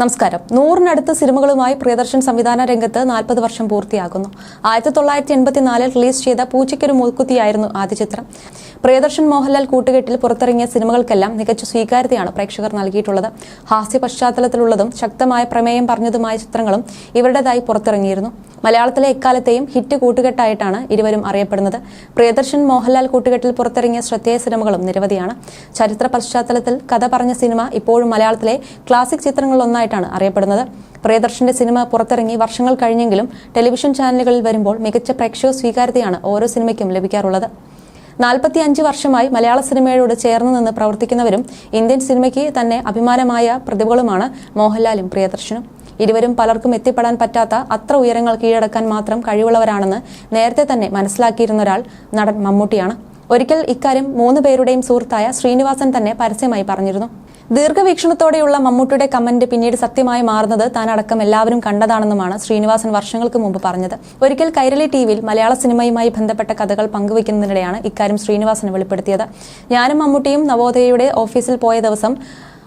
നമസ്കാരം. നൂറിനടുത്ത് സിനിമകളുമായി പ്രിയദർശൻ സംവിധാന രംഗത്ത് നാൽപ്പത് വർഷം പൂർത്തിയാകുന്നു. ആയിരത്തി തൊള്ളായിരത്തി എൺപത്തിനാലിൽ റിലീസ് ചെയ്ത പൂച്ചയ്ക്കൊരു മൂക്കുത്തിയായിരുന്നു ആദ്യ ചിത്രം. പ്രിയദർശൻ മോഹൻലാൽ കൂട്ടുകെട്ടിൽ പുറത്തിറങ്ങിയ സിനിമകൾക്കെല്ലാം മികച്ച സ്വീകാര്യതയാണ് പ്രേക്ഷകർ നൽകിയിട്ടുള്ളത്. ഹാസ്യ പശ്ചാത്തലത്തിലുള്ളതും ശക്തമായ പ്രമേയം പറഞ്ഞതുമായ ചിത്രങ്ങളും ഇവരുടേതായി പുറത്തിറങ്ങിയിരുന്നു. മലയാളത്തിലെ എക്കാലത്തെയും ഹിറ്റ് കൂട്ടുകെട്ടായിട്ടാണ് ഇരുവരും അറിയപ്പെടുന്നത്. പ്രിയദർശൻ മോഹൻലാൽ കൂട്ടുകെട്ടിൽ പുറത്തിറങ്ങിയ ശ്രദ്ധേയ സിനിമകളും നിരവധിയാണ്. ചരിത്ര പശ്ചാത്തലത്തിൽ കഥ പറഞ്ഞ സിനിമ ഇപ്പോഴും മലയാളത്തിലെ ക്ലാസിക് ചിത്രങ്ങളിലൊന്നായിട്ടാണ് അറിയപ്പെടുന്നത്. പ്രിയദർശന്റെ സിനിമ പുറത്തിറങ്ങി വർഷങ്ങൾ കഴിഞ്ഞെങ്കിലും ടെലിവിഷൻ ചാനലുകളിൽ വരുമ്പോൾ മികച്ച പ്രേക്ഷക സ്വീകാര്യതയാണ് ഓരോ സിനിമയ്ക്കും ലഭിക്കാറുള്ളത്. നാൽപ്പത്തി അഞ്ച് വർഷമായി മലയാള സിനിമയോട് ചേർന്ന് നിന്ന് പ്രവർത്തിക്കുന്നവരും ഇന്ത്യൻ സിനിമയ്ക്ക് തന്നെ അഭിമാനമായ പ്രതിഭകളുമാണ് മോഹൻലാലും പ്രിയദർശനും. ഇരുവരും പലർക്കും എത്തിപ്പെടാൻ പറ്റാത്ത അത്ര ഉയരങ്ങൾ കീഴടക്കാൻ മാത്രം കഴിവുള്ളവരാണെന്ന് നേരത്തെ തന്നെ മനസ്സിലാക്കിയിരുന്ന ഒരാൾ നടൻ മമ്മൂട്ടിയാണ്. ഒരിക്കൽ ഇക്കാര്യം മൂന്ന് പേരുടെയും സുഹൃത്തായ ശ്രീനിവാസൻ തന്നെ പരസ്യമായി പറഞ്ഞിരുന്നു. ദീർഘവീക്ഷണത്തോടെയുള്ള മമ്മൂട്ടിയുടെ കമന്റ് പിന്നീട് സത്യമായി മാറുന്നത് താൻ അടക്കം എല്ലാവരും കണ്ടതാണെന്നുമാണ് ശ്രീനിവാസൻ വർഷങ്ങൾക്ക് മുമ്പ് പറഞ്ഞത്. ഒരിക്കൽ കൈരളി ടിവിയിൽ മലയാള സിനിമയുമായി ബന്ധപ്പെട്ട കഥകൾ പങ്കുവയ്ക്കുന്നതിനിടെയാണ് ഇക്കാര്യം ശ്രീനിവാസൻ വെളിപ്പെടുത്തിയത്. ഞാനും മമ്മൂട്ടിയും നവോദയയുടെ ഓഫീസിൽ പോയ ദിവസം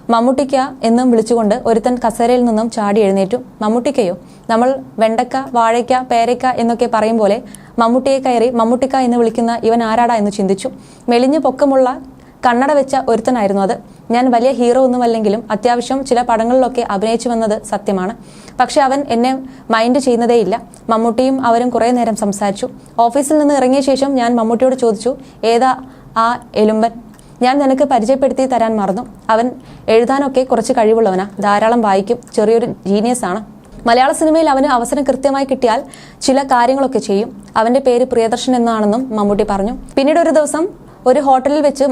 മമ്മൂട്ടിക്ക എന്നും വിളിച്ചുകൊണ്ട് ഒരുത്തൻ കസേരയിൽ നിന്നും ചാടി എഴുന്നേറ്റു. മമ്മൂട്ടിക്കയോ? നമ്മൾ വെണ്ടക്ക വാഴയ്ക്ക പേരയ്ക്ക എന്നൊക്കെ പറയും പോലെ മമ്മൂട്ടിയെ കയറി മമ്മൂട്ടിക്ക എന്ന് വിളിക്കുന്ന ഇവൻ ആരാടാ എന്ന് ചിന്തിച്ചു. മെലിഞ്ഞു പൊക്കമുള്ള കണ്ണട വെച്ച ഒരുത്തനായിരുന്നു അത്. ഞാൻ വലിയ ഹീറോ ഒന്നുമല്ലെങ്കിലും അത്യാവശ്യം ചില പടങ്ങളിലൊക്കെ അഭിനയിച്ചു വന്നത് സത്യമാണ്. പക്ഷെ അവൻ എന്നെ മൈൻഡ് ചെയ്യുന്നതേയില്ല. മമ്മൂട്ടിയും അവരും കുറേ നേരം സംസാരിച്ചു. ഓഫീസിൽ നിന്ന് ഇറങ്ങിയ ശേഷം ഞാൻ മമ്മൂട്ടിയോട് ചോദിച്ചു ഏതാ ആ എലുമ്പൻ? ഞാൻ നിനക്ക് പരിചയപ്പെടുത്തി തരാൻ മറന്നു. അവൻ എഴുതാനൊക്കെ കുറച്ച് കഴിവുള്ളവനാ. ധാരാളം വായിക്കും. ചെറിയൊരു ജീനിയസ് ആണ്. മലയാള സിനിമയിൽ അവന് അവസരം കൃത്യമായി കിട്ടിയാൽ ചില കാര്യങ്ങളൊക്കെ ചെയ്യും. അവന്റെ പേര് പ്രിയദർശൻ എന്നാണെന്നും മമ്മൂട്ടി പറഞ്ഞു. പിന്നീട് ഒരു ദിവസം ഒരു ഹോട്ടലിൽ വെച്ച്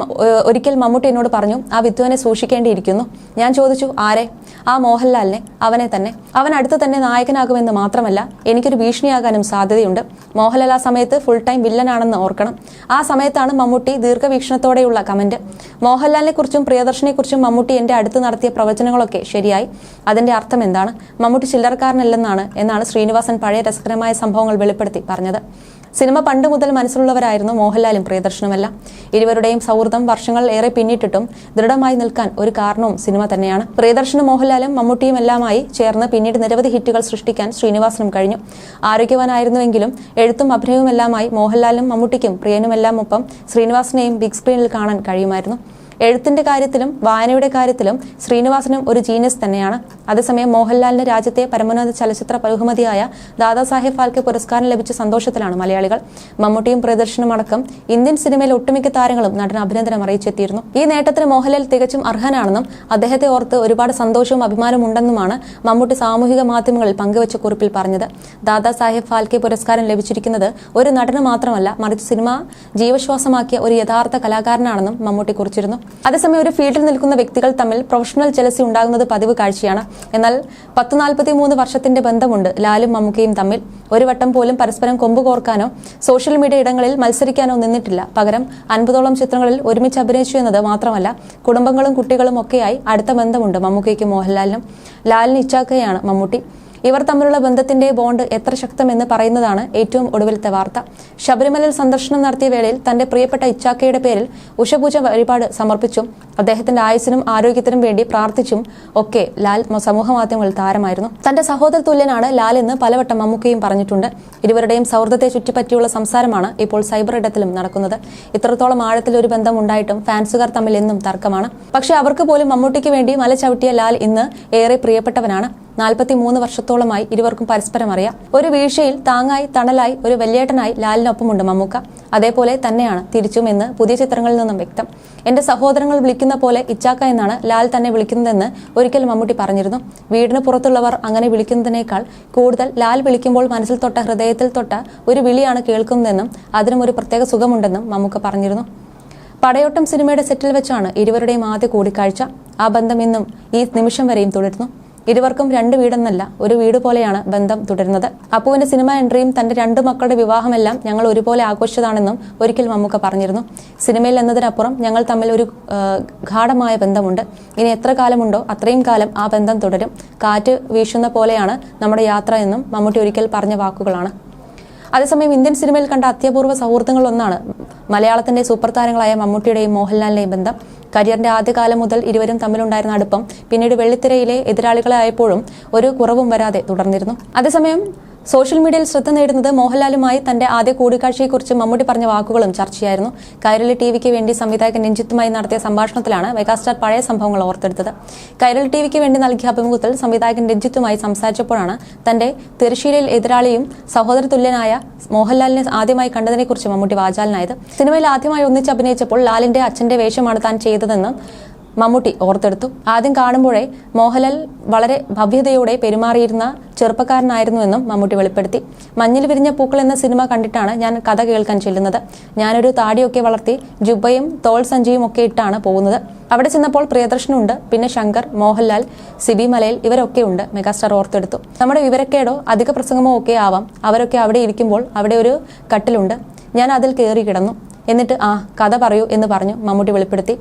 ഒരിക്കൽ മമ്മൂട്ടി എന്നോട് പറഞ്ഞു ആ വിധുവനെ സൂക്ഷിക്കേണ്ടിയിരിക്കുന്നു. ഞാൻ ചോദിച്ചു ആരെ? ആ മോഹൻലാലിനെ അവനെ തന്നെ. അവൻ അടുത്ത് തന്നെ നായകനാകുമെന്ന് മാത്രമല്ല എനിക്കൊരു ഭീഷണിയാകാനും സാധ്യതയുണ്ട്. മോഹൻലാൽ ആ സമയത്ത് ഫുൾ ടൈം വില്ലനാണെന്ന് ഓർക്കണം. ആ സമയത്താണ് മമ്മൂട്ടി ദീർഘവീക്ഷണത്തോടെയുള്ള കമന്റ്. മോഹൻലാലിനെ കുറിച്ചും പ്രിയദർശനെ കുറിച്ചും മമ്മൂട്ടി എന്റെ അടുത്ത് നടത്തിയ പ്രവചനങ്ങളൊക്കെ ശരിയായി. അതിന്റെ അർത്ഥം എന്താണ്? മമ്മൂട്ടി ചില്ലറക്കാരനല്ലെന്നാണ് എന്നാണ് ശ്രീനിവാസൻ പഴയ രസകരമായ സംഭവങ്ങൾ വെളിപ്പെടുത്തി പറഞ്ഞത്. സിനിമ പണ്ട് മുതൽ മനസ്സിലുള്ളവരായിരുന്നു മോഹൻലാലും പ്രിയദർശനുമെല്ലാം. ഇരുവരുടെയും സൗഹൃദം വർഷങ്ങൾ ഏറെ പിന്നിട്ടിട്ടും ദൃഢമായി നിൽക്കാൻ ഒരു കാരണവും സിനിമ തന്നെയാണ്. പ്രിയദർശനും മോഹൻലാലും മമ്മൂട്ടിയും എല്ലാമായി ചേർന്ന് പിന്നീട് നിരവധി ഹിറ്റുകൾ സൃഷ്ടിക്കാൻ ശ്രീനിവാസനും കഴിഞ്ഞു. ആരോഗ്യവാനായിരുന്നുവെങ്കിലും എഴുത്തും അഭിനയവുമെല്ലാമായി മോഹൻലാലും മമ്മൂട്ടിക്കും പ്രിയനുമെല്ലാം ഒപ്പം ശ്രീനിവാസനെയും ബിഗ് സ്ക്രീനിൽ കാണാൻ കഴിയുമായിരുന്നു. എഴുത്തിന്റെ കാര്യത്തിലും വായനയുടെ കാര്യത്തിലും ശ്രീനിവാസനും ഒരു ജീനിയസ് തന്നെയാണ്. അതേസമയം മോഹൻലാലിന് രാജ്യത്തെ പരമോന്നത ചലച്ചിത്ര ബഹുമതിയായ ദാദാസാഹേബ് ഫാൽക്കെ പുരസ്കാരം ലഭിച്ച സന്തോഷത്തിലാണ് മലയാളികൾ. മമ്മൂട്ടിയും പ്രിയദർശനും അടക്കം ഇന്ത്യൻ സിനിമയിലെ ഒട്ടുമിക്ക താരങ്ങളും നടൻ അഭിനന്ദനം അറിയിച്ചെത്തിയിരുന്നു. ഈ നേട്ടത്തിന് മോഹൻലാൽ തികച്ചും അർഹനാണെന്നും അദ്ദേഹത്തെ ഓർത്ത് ഒരുപാട് സന്തോഷവും അഭിമാനവും ഉണ്ടെന്നുമാണ് മമ്മൂട്ടി സാമൂഹിക മാധ്യമങ്ങളിൽ പങ്കുവച്ച കുറിപ്പിൽ പറഞ്ഞത്. ദാദാസാഹേബ് ഫാൽക്കെ പുരസ്കാരം ലഭിച്ചിരിക്കുന്നത് ഒരു നടന് മാത്രമല്ല മറിച്ച് സിനിമ ജീവശ്വാസമാക്കിയ ഒരു യഥാർത്ഥ കലാകാരനാണെന്നും മമ്മൂട്ടി കുറിച്ചിരുന്നു. അതേസമയം ഒരു ഫീൽഡിൽ നിൽക്കുന്ന വ്യക്തികൾ തമ്മിൽ പ്രൊഫഷണൽ ജലസി ഉണ്ടാകുന്നത് പതിവ് കാഴ്ചയാണ്. എന്നാൽ പത്ത് നാൽപ്പത്തി മൂന്ന് വർഷത്തിന്റെ ബന്ധമുണ്ട് ലാലും മമ്മൂക്കയും തമ്മിൽ. ഒരു വട്ടം പോലും പരസ്പരം കൊമ്പ് കോർക്കാനോ സോഷ്യൽ മീഡിയ ഇടങ്ങളിൽ മത്സരിക്കാനോ നിന്നിട്ടില്ല. പകരം അൻപതോളം ചിത്രങ്ങളിൽ ഒരുമിച്ച് അഭിനയിച്ചു എന്നത് മാത്രമല്ല കുടുംബങ്ങളും കുട്ടികളും ഒക്കെയായി അടുത്ത ബന്ധമുണ്ട് മമ്മൂക്കയ്ക്കും മോഹൻലാലിനും. ലാലിന് ഇച്ചാക്കയാണ് മമ്മൂട്ടി. ഇവർ തമ്മിലുള്ള ബന്ധത്തിന്റെ ബോണ്ട് എത്ര ശക്തമെന്ന് പറയുന്നതാണ് ഏറ്റവും ഒടുവിലത്തെ വാർത്ത. ശബരിമലയിൽ സന്ദർശനം നടത്തിയ വേളയിൽ തന്റെ പ്രിയപ്പെട്ട ഇച്ചാക്കയുടെ പേരിൽ ഉഷപൂജ വഴിപാട് സമർപ്പിച്ചും അദ്ദേഹത്തിന്റെ ആയുസിനും ആരോഗ്യത്തിനും വേണ്ടി പ്രാർത്ഥിച്ചും ഒക്കെ ലാൽ സമൂഹ മാധ്യമങ്ങളിൽ താരമായിരുന്നു. തന്റെ സഹോദര തുല്യനാണ് ലാൽ എന്ന് പലവട്ടം മമ്മൂക്കയും പറഞ്ഞിട്ടുണ്ട്. ഇരുവരുടെയും സൗഹൃദത്തെ ചുറ്റിപ്പറ്റിയുള്ള സംസാരമാണ് ഇപ്പോൾ സൈബർ ഇടത്തിലും നടക്കുന്നത്. ഇത്രത്തോളം ആഴത്തിൽ ഒരു ബന്ധം ഉണ്ടായിട്ടും ഫാൻസുകാർ തമ്മിൽ എന്നും തർക്കമാണ്. പക്ഷേ അവർക്ക് പോലും മമ്മൂട്ടിക്ക് വേണ്ടി മല ചവിട്ടിയ ലാൽ ഇന്ന് ഏറെ പ്രിയപ്പെട്ടവനാണ്. നാൽപ്പത്തി മൂന്ന് വർഷത്തോളമായി ഇരുവർക്കും പരസ്പരം അറിയാം ഒരു വീഴ്ചയിൽ താങ്ങായി തണലായി ഒരു വെല്ലേട്ടനായി ലാലിനൊപ്പമുണ്ട് മമ്മൂക്ക. അതേപോലെ തന്നെയാണ് തിരിച്ചും എന്ന് പുതിയ ചിത്രങ്ങളിൽ നിന്നും വ്യക്തം. എന്റെ സഹോദരങ്ങൾ വിളിക്കുന്ന പോലെ ഇച്ചാക്ക എന്നാണ് ലാൽ തന്നെ വിളിക്കുന്നതെന്ന് ഒരിക്കൽ മമ്മൂട്ടി പറഞ്ഞിരുന്നു. വീടിന് പുറത്തുള്ളവർ അങ്ങനെ വിളിക്കുന്നതിനേക്കാൾ കൂടുതൽ ലാൽ വിളിക്കുമ്പോൾ മനസ്സിൽ തൊട്ട ഹൃദയത്തിൽ തൊട്ട ഒരു വിളിയാണ് കേൾക്കുന്നതെന്നും അതിനും ഒരു പ്രത്യേക സുഖമുണ്ടെന്നും മമ്മൂക്ക പറഞ്ഞിരുന്നു. പടയോട്ടം സിനിമയുടെ സെറ്റിൽ വെച്ചാണ് ഇരുവരുടെയും ആദ്യ കൂടിക്കാഴ്ച. ആ ബന്ധം ഇന്നും ഈ നിമിഷം വരെയും തുടരുന്നു. ഇരുവർക്കും രണ്ട് വീടെന്നല്ല ഒരു വീട് പോലെയാണ് ബന്ധം തുടരുന്നത്. അപ്പുവിന്റെ സിനിമ എൻട്രിയും തന്റെ രണ്ട് മക്കളുടെ വിവാഹമെല്ലാം ഞങ്ങൾ ഒരുപോലെ ആഘോഷിച്ചതാണെന്നും ഒരിക്കൽ മമ്മൂക്ക പറഞ്ഞിരുന്നു. സിനിമയിൽ എന്നതിനപ്പുറം ഞങ്ങൾ തമ്മിൽ ഒരു ഗാഠമായ ബന്ധമുണ്ട്. ഇനി എത്ര കാലമുണ്ടോ അത്രയും കാലം ആ ബന്ധം തുടരും. കാറ്റ് വീശുന്ന പോലെയാണ് നമ്മുടെ യാത്ര എന്നും മമ്മൂട്ടി ഒരിക്കൽ പറഞ്ഞ വാക്കുകളാണ്. അതേസമയം ഇന്ത്യൻ സിനിമയിൽ കണ്ട അത്യപൂർവ സൗഹൃദങ്ങളൊന്നാണ് മലയാളത്തിന്റെ സൂപ്പർ താരങ്ങളായ മമ്മൂട്ടിയുടെയും മോഹൻലാലിന്റെയും ബന്ധം. കരിയറിന്റെ ആദ്യകാലം മുതൽ ഇരുവരും തമ്മിലുണ്ടായിരുന്ന അടുപ്പം പിന്നീട് വെള്ളിത്തിരയിലെ എതിരാളികളായപ്പോഴും ഒരു കുറവും വരാതെ തുടർന്നിരുന്നു. അതേസമയം സോഷ്യൽ മീഡിയയിൽ ശ്രദ്ധ നേടുന്നത് മോഹൻലാലുമായി തന്റെ ആദ്യ കൂടിക്കാഴ്ചയെക്കുറിച്ച് മമ്മൂട്ടി പറഞ്ഞ വാക്കുകളും ചർച്ചയായിരുന്നു. കൈരളി ടി വിക്ക് വേണ്ടി സംവിധായകൻ രഞ്ജിത്തുമായി നടത്തിയ സംഭാഷണത്തിലാണ് മെഗാസ്റ്റാർ പഴയ സംഭവങ്ങൾ ഓർത്തെടുത്തത്. കൈരളി ടി വിക്ക് വേണ്ടി നൽകിയ അഭിമുഖത്തിൽ സംവിധായകൻ രഞ്ജിത്തുമായി സംസാരിച്ചപ്പോഴാണ് തന്റെ തിരശ്ശീലയിൽ എതിരാളിയും സഹോദര തുല്യനായ മോഹൻലാലിനെ ആദ്യമായി കണ്ടതിനെക്കുറിച്ച് മമ്മൂട്ടി വാചാലനായത്. സിനിമയിൽ ആദ്യമായി ഒന്നിച്ച് അഭിനയിച്ചപ്പോൾ ലാലിന്റെ അച്ഛന്റെ വേഷമാണ് താൻ ചെയ്തതെന്ന് മമ്മൂട്ടി ഓർത്തെടുത്തു. ആദ്യം കാണുമ്പോഴേ മോഹൻലാൽ വളരെ ഭവ്യതയോടെ പെരുമാറിയിരുന്ന ചെറുപ്പക്കാരനായിരുന്നുവെന്നും മമ്മൂട്ടി വെളിപ്പെടുത്തി. മഞ്ഞിൽ വിരിഞ്ഞ പൂക്കൾ എന്ന സിനിമ കണ്ടിട്ടാണ് ഞാൻ കഥ കേൾക്കാൻ ചെല്ലുന്നത്. ഞാനൊരു താടിയൊക്കെ വളർത്തി ജുബയും തോൾ സഞ്ചിയും ഒക്കെ ഇട്ടാണ് പോകുന്നത്. അവിടെ ചെന്നപ്പോൾ പ്രിയദർശനുണ്ട് പിന്നെ ശങ്കർ മോഹൻലാൽ സിബി മലയിൽ ഇവരൊക്കെ ഉണ്ട് മെഗാസ്റ്റാർ ഓർത്തെടുത്തു. നമ്മുടെ വിവരക്കേടോ അധിക പ്രസംഗമോ ഒക്കെ ആവാം. അവരൊക്കെ അവിടെ ഇരിക്കുമ്പോൾ അവിടെ ഒരു കട്ടിലുണ്ട്. ഞാൻ അതിൽ കയറി കിടന്നു. എന്നിട്ട് ആ കഥ പറയൂ എന്ന് പറഞ്ഞു മമ്മൂട്ടി വെളിപ്പെടുത്തി.